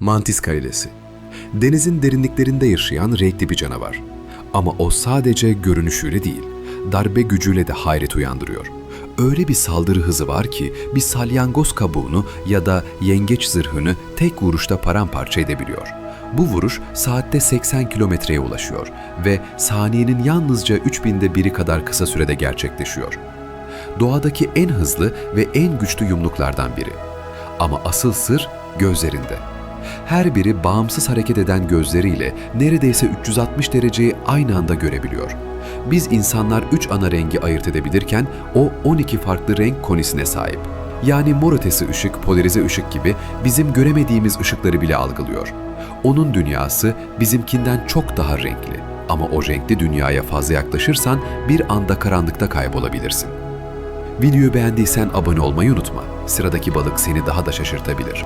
Mantis karilesi. Denizin derinliklerinde yaşayan renkli bir canavar. Ama o sadece görünüşüyle değil, darbe gücüyle de hayret uyandırıyor. Öyle bir saldırı hızı var ki bir salyangoz kabuğunu ya da yengeç zırhını tek vuruşta paramparça edebiliyor. Bu vuruş saatte 80 kilometreye ulaşıyor ve saniyenin yalnızca 3000'de biri kadar kısa sürede gerçekleşiyor. Doğadaki en hızlı ve en güçlü yumruklardan biri. Ama asıl sır gözlerinde. Her biri bağımsız hareket eden gözleriyle neredeyse 360 dereceyi aynı anda görebiliyor. Biz insanlar 3 ana rengi ayırt edebilirken o 12 farklı renk konisine sahip. Yani mor ötesi ışık, polarize ışık gibi bizim göremediğimiz ışıkları bile algılıyor. Onun dünyası bizimkinden çok daha renkli. Ama o renkli dünyaya fazla yaklaşırsan bir anda karanlıkta kaybolabilirsin. Videoyu beğendiysen abone olmayı unutma. Sıradaki balık seni daha da şaşırtabilir.